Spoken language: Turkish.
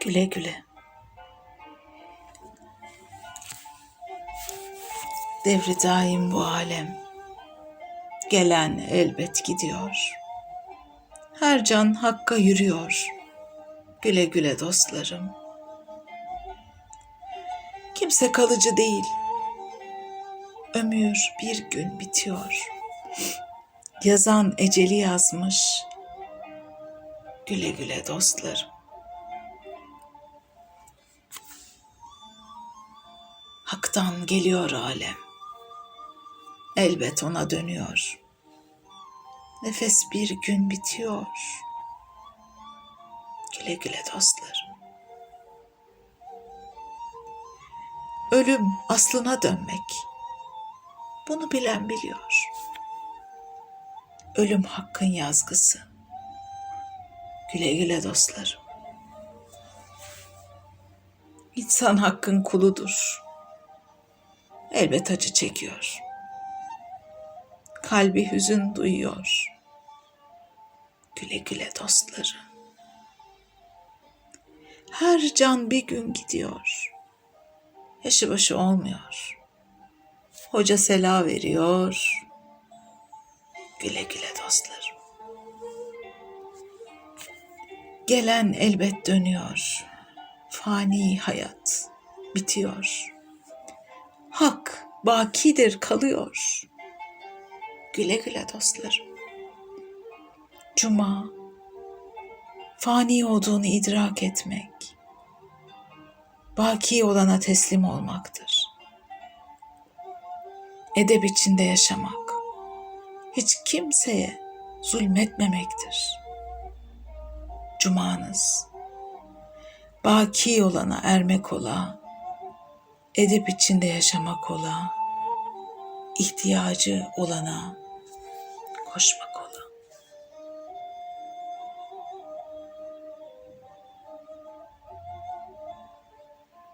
Güle güle. Devri daim bu alem. Gelen elbet gidiyor. Her can hakka yürüyor. Güle güle dostlarım. Kimse kalıcı değil. Ömür bir gün bitiyor. Yazan eceli yazmış. Güle güle dostlarım. Hak'tan geliyor alem. Elbet ona dönüyor. Nefes bir gün bitiyor. Güle güle dostlarım. Ölüm aslına dönmek. Bunu bilen biliyor. Ölüm hakkın yazgısı. Güle güle dostlarım. İnsan hakkın kuludur. Elbet acı çekiyor. Kalbi hüzün duyuyor. Güle güle dostlarım. Her can bir gün gidiyor. Yaşı başı olmuyor. Hoca sela veriyor. Güle güle dostlarım. Gelen elbet dönüyor. Fani hayat bitiyor. Hak bakidir kalıyor. Güle güle dostlarım. Cuma fani olduğunu idrak etmek, baki olana teslim olmaktır. Edep içinde yaşamak, hiç kimseye zulmetmemektir. Cumanız, baki olana ermek ola, edep içinde yaşamak ola, ihtiyacı olana koşmak